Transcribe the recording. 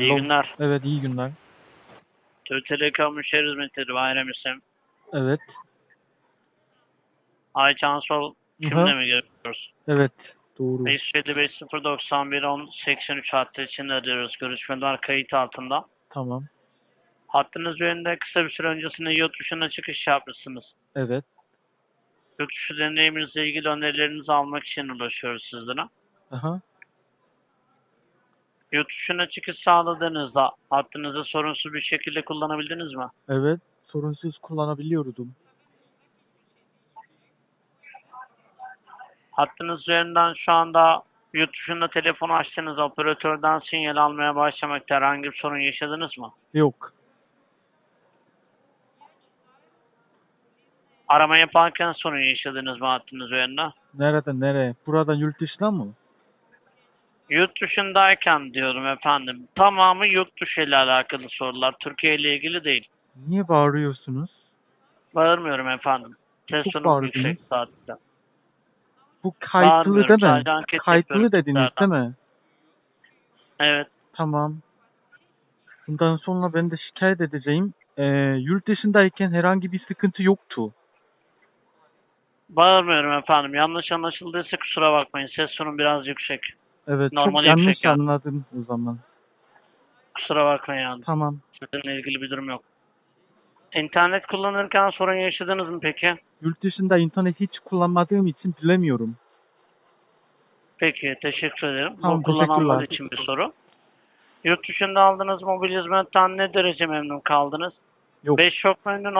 İyi Hello. günler. Evet iyi günler. Türk Telekom Müşteri Hizmetleri Bayram İsim. Evet. Aycan Sol kimle mi görüyoruz? Evet. Doğru. 555 091 10 83 hattı için arıyoruz. Görüşmeler kayıt altında. Tamam. Hattınız üzerinde kısa bir süre öncesinde yurt dışına çıkış yapmışsınız. Evet. Yurt dışı deneyiminizle ilgili önerilerinizi almak için ulaşıyoruz sizlere. Aha. Yurt dışına çıkış sağladığınızda hattınızı sorunsuz bir şekilde kullanabildiniz mi? Evet. Sorunsuz kullanabiliyordum. Hattınız üzerinden şu anda yurt dışında telefonu açtığınız operatörden sinyal almaya başlamakta herhangi bir sorun yaşadınız mı? Yok. Arama yaparken sorun yaşadınız mı hattınız üzerinde? Nereden nereye? Buradan yurt dışına mı? Yurt dışındayken diyorum efendim. Tamamı yurt dışı ile alakalı sorular. Türkiye ile ilgili değil. Niye bağırıyorsunuz? Bağırmıyorum efendim. Ses Çok bağırdınız. yüksek saatte. Bu kayıtlı Bağırmıyorum, değil mi? sadece anket Kayıtlı yapıyorum dediniz zaten. değil mi? Evet. Tamam. Bundan sonra ben de şikayet edeceğim. Ee, yurt dışındayken herhangi bir sıkıntı yoktu. Bağırmıyorum efendim. Yanlış anlaşıldıysa kusura bakmayın. Ses tonu biraz yüksek. Evet. Normal çok yanlış yüksek yani. anladım o zaman. Kusura bakmayın yani. Tamam. Sizinle ilgili bir durum yok. İnternet kullanırken sorun yaşadınız mı peki? Yurt dışında internet hiç kullanmadığım için bilemiyorum. Peki, teşekkür ederim. Tamam, Bu kullananlar teşekkürler. için bir soru. Yurt dışında aldığınız mobil hizmetten ne derece memnun kaldınız? Yok. 5 çok memnun